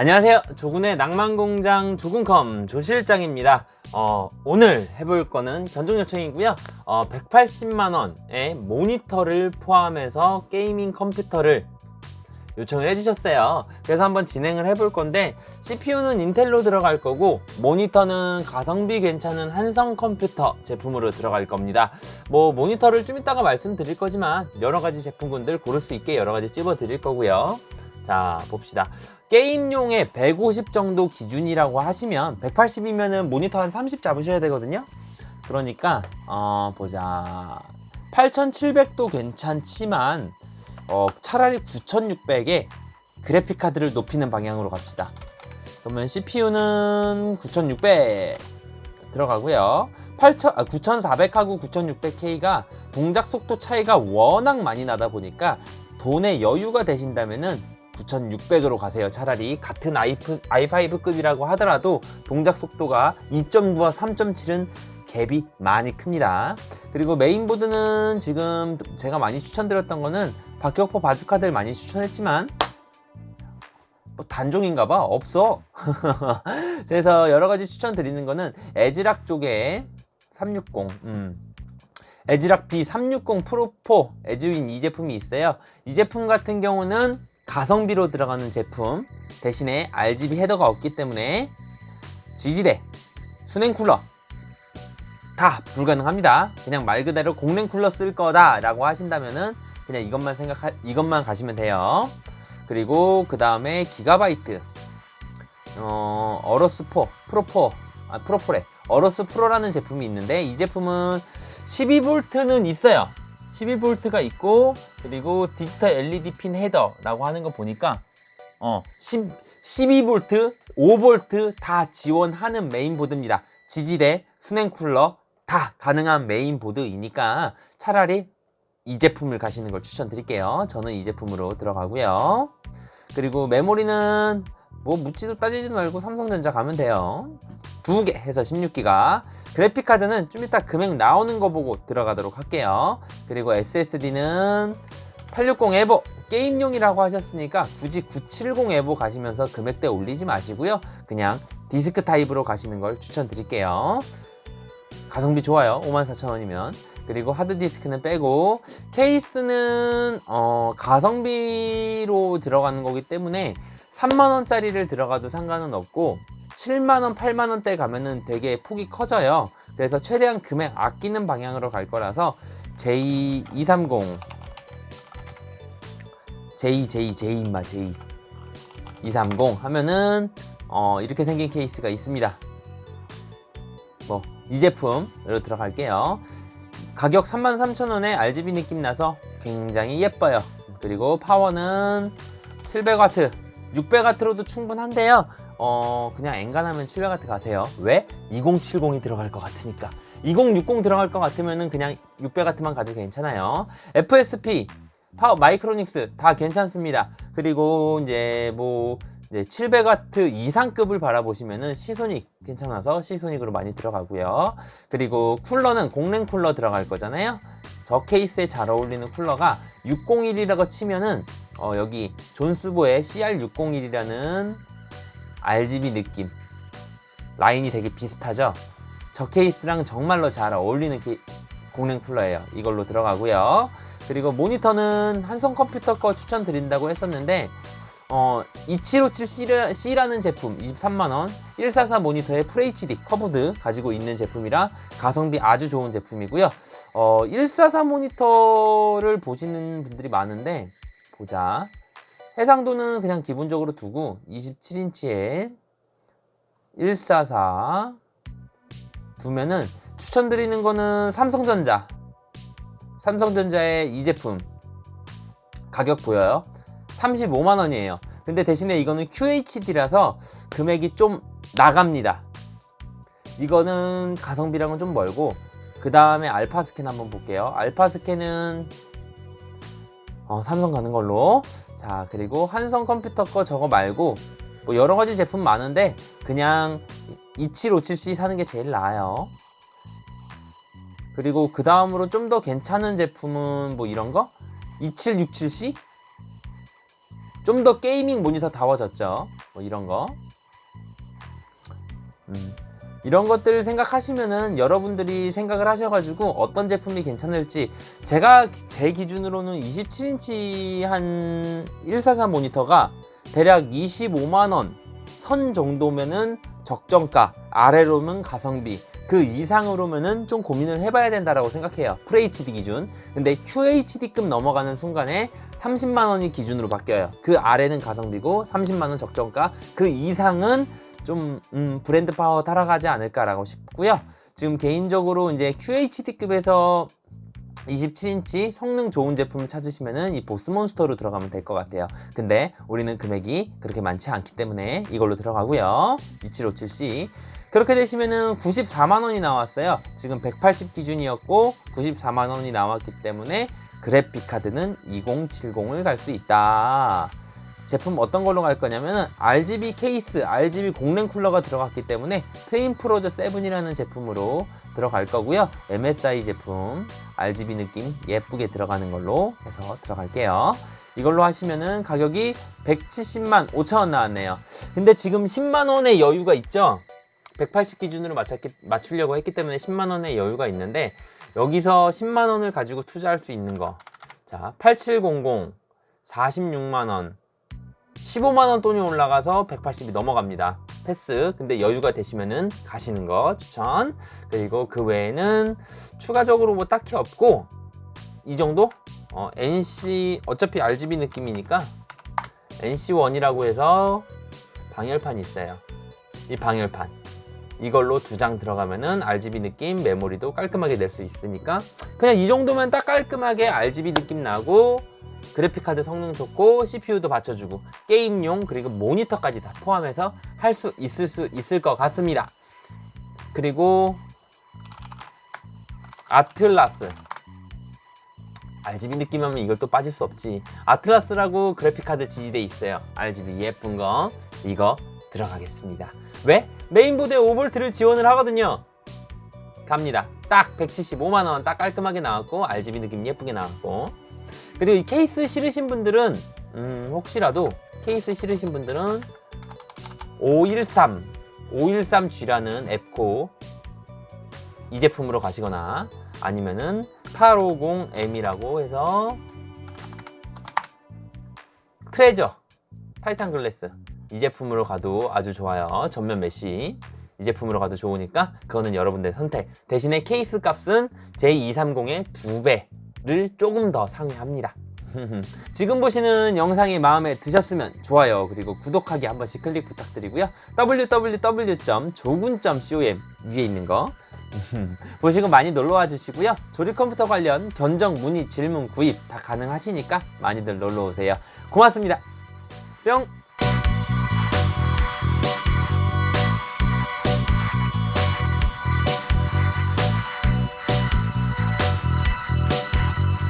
안녕하세요. 조군의 낭만공장 조군컴 조실장입니다. 어, 오늘 해볼 거는 견적 요청이고요. 어, 180만 원의 모니터를 포함해서 게이밍 컴퓨터를 요청을 해주셨어요. 그래서 한번 진행을 해볼 건데 CPU는 인텔로 들어갈 거고 모니터는 가성비 괜찮은 한성 컴퓨터 제품으로 들어갈 겁니다. 뭐 모니터를 좀 이따가 말씀드릴 거지만 여러 가지 제품군들 고를 수 있게 여러 가지 찝어 드릴 거고요. 자 봅시다. 게임용의 150 정도 기준이라고 하시면 180이면은 모니터 한 30 잡으셔야 되거든요. 그러니까 어 보자 8700도 괜찮지만 어 차라리 9600에 그래픽 카드를 높이는 방향으로 갑시다. 그러면 CPU는 9600 들어가고요. 8000, 아, 9400하고 9600K가 동작 속도 차이가 워낙 많이 나다 보니까 돈에 여유가 되신다면은 9600으로 가세요. 차라리 같은 i5, i5급이라고 하더라도 동작 속도가 2.9와 3.7은 갭이 많이 큽니다. 그리고 메인보드는 지금 제가 많이 추천드렸던 거는 박격포 바주카들 많이 추천했지만 뭐 단종인가 봐 없어. 그래서 여러 가지 추천드리는 거는 에즈락 쪽에 360, 음. 에즈락 B360 프로4 에즈윈 이 제품이 있어요. 이 제품 같은 경우는 가성비로 들어가는 제품 대신에 RGB 헤더가 없기 때문에 지지대, 순행 쿨러 다 불가능합니다. 그냥 말 그대로 공랭 쿨러 쓸 거다라고 하신다면은 그냥 이것만 생각 이것만 가시면 돼요. 그리고 그 다음에 기가바이트 어, 어로스4 프로4 아 프로4래 어로스 프로라는 제품이 있는데 이 제품은 12V는 있어요. 12V가 있고 그리고 디지털 LED 핀 헤더라고 하는 거 보니까 어 10, 12V, 5V 다 지원하는 메인보드입니다. 지지대, 순행 쿨러 다 가능한 메인보드이니까 차라리 이 제품을 가시는 걸 추천드릴게요. 저는 이 제품으로 들어가고요. 그리고 메모리는 뭐 묻지도 따지지도 말고 삼성전자 가면 돼요. 두 개 해서 16기가. 그래픽 카드는 좀 이따 금액 나오는 거 보고 들어가도록 할게요. 그리고 SSD는 860 에보 게임용이라고 하셨으니까 굳이 970 에보 가시면서 금액대 올리지 마시고요. 그냥 디스크 타입으로 가시는 걸 추천드릴게요. 가성비 좋아요. 54,000원이면. 그리고 하드디스크는 빼고 케이스는 어, 가성비로 들어가는 거기 때문에 3만원짜리를 들어가도 상관은 없고 7만원, 8만원대 가면은 되게 폭이 커져요. 그래서 최대한 금액 아끼는 방향으로 갈 거라서 J230 J, J, J 인마 J 230 하면은 어, 이렇게 생긴 케이스가 있습니다. 뭐 이 제품으로 들어갈게요. 가격 33,000원에 RGB 느낌 나서 굉장히 예뻐요. 그리고 파워는 700W, 600W로도 충분한데요. 어, 그냥 엔간하면 700W 가세요. 왜? 2070이 들어갈 것 같으니까. 2060 들어갈 것 같으면은 그냥 600W만 가도 괜찮아요. FSP, 파워 마이크로닉스 다 괜찮습니다. 그리고 이제 뭐 이제 700W 이상급을 바라보시면은 시소닉 괜찮아서 시소닉으로 많이 들어가고요. 그리고 쿨러는 공랭 쿨러 들어갈 거잖아요. 저 케이스에 잘 어울리는 쿨러가 601이라고 치면은 어, 여기 존스보의 CR601이라는 RGB 느낌 라인이 되게 비슷하죠. 저 케이스랑 정말로 잘 어울리는 케... 공랭 쿨러예요. 이걸로 들어가고요. 그리고 모니터는 한성 컴퓨터 거 추천드린다고 했었는데 어, 2757C라는 제품 23만원 144 모니터의 FHD 커브드 가지고 있는 제품이라 가성비 아주 좋은 제품이고요 어, 144 모니터를 보시는 분들이 많은데 보자 해상도는 그냥 기본적으로 두고 27인치에 144 두면은 추천드리는 거는 삼성전자 삼성전자의 이 제품 가격 보여요 35만 원이에요. 근데 대신에 이거는 QHD라서 금액이 좀 나갑니다. 이거는 가성비랑은 좀 멀고 그 다음에 알파 스캔 한번 볼게요. 알파 스캔은 어, 삼성 가는 걸로. 자 그리고 한성 컴퓨터 거 저거 말고 뭐 여러 가지 제품 많은데 그냥 2757C 사는 게 제일 나아요. 그리고 그 다음으로 좀 더 괜찮은 제품은 뭐 이런 거 2767C 좀 더 게이밍 모니터 다워졌죠. 뭐 이런 거. 음, 이런 것들 생각하시면은 여러분들이 생각을 하셔가지고 어떤 제품이 괜찮을지 제가 제 기준으로는 27인치 한 144 모니터가 대략 25만원 선 정도면은 적정가 아래로는 가성비 그 이상으로면은 좀 고민을 해봐야 된다라고 생각해요. FHD 기준. 근데 QHD급 넘어가는 순간에 30만 원이 기준으로 바뀌어요. 그 아래는 가성비고 30만 원 적정가 그 이상은 좀 음, 브랜드 파워 따라가지 않을까라고 싶고요. 지금 개인적으로 이제 QHD급에서 27인치 성능 좋은 제품을 찾으시면은 이 보스몬스터로 들어가면 될 것 같아요. 근데 우리는 금액이 그렇게 많지 않기 때문에 이걸로 들어가고요. 2757C. 그렇게 되시면은 94만 원이 나왔어요. 지금 180 기준이었고 94만 원이 나왔기 때문에 그래픽 카드는 2070을 갈 수 있다. 제품 어떤 걸로 갈 거냐면은 RGB 케이스, RGB 공랭 쿨러가 들어갔기 때문에 트윈 프로즈 7이라는 제품으로 들어갈 거고요. MSI 제품 RGB 느낌 예쁘게 들어가는 걸로 해서 들어갈게요. 이걸로 하시면은 가격이 170만 5천 원 나왔네요. 근데 지금 10만 원의 여유가 있죠. 180 기준으로 맞췄기, 맞추려고 했기 때문에 10만 원의 여유가 있는데 여기서 10만 원을 가지고 투자할 수 있는 거. 자, 8700 46만 원. 15만 원 돈이 올라가서 180이 넘어갑니다. 패스. 근데 여유가 되시면은 가시는 거 추천. 그리고 그 외에는 추가적으로 뭐 딱히 없고 이 정도? 어, NC 어차피 RGB 느낌이니까 NC1이라고 해서 방열판이 있어요. 이 방열판. 이걸로 두 장 들어가면은 RGB 느낌 메모리도 깔끔하게 낼 수 있으니까 그냥 이 정도면 딱 깔끔하게 RGB 느낌 나고 그래픽카드 성능 좋고 CPU도 받쳐주고 게임용 그리고 모니터까지 다 포함해서 할 수 있을 수 있을 것 같습니다. 그리고 아틀라스 RGB 느낌하면 이걸 또 빠질 수 없지. 아틀라스라고 그래픽카드 지지대 있어요. RGB 예쁜 거 이거 들어가겠습니다. 왜? 메인보드에 5V를 지원을 하거든요. 갑니다. 딱 175만 원 딱 깔끔하게 나왔고 RGB 느낌 예쁘게 나왔고 그리고 이 케이스 싫으신 분들은 음, 혹시라도 케이스 싫으신 분들은 513 513G라는 앱코 이 제품으로 가시거나 아니면은 850M이라고 해서 트레저 타이탄 글래스 이 제품으로 가도 아주 좋아요. 전면 메시 이 제품으로 가도 좋으니까 그거는 여러분들 선택. 대신에 케이스 값은 J230의 2배 를 조금 더 상회합니다. 지금 보시는 영상이 마음에 드셨으면 좋아요 그리고 구독하기 한 번씩 클릭 부탁드리고요. www.조군.com 위에 있는 거 보시고 많이 놀러와 주시고요. 조립 컴퓨터 관련 견적 문의 질문 구입 다 가능하시니까 많이들 놀러 오세요. 고맙습니다. 뿅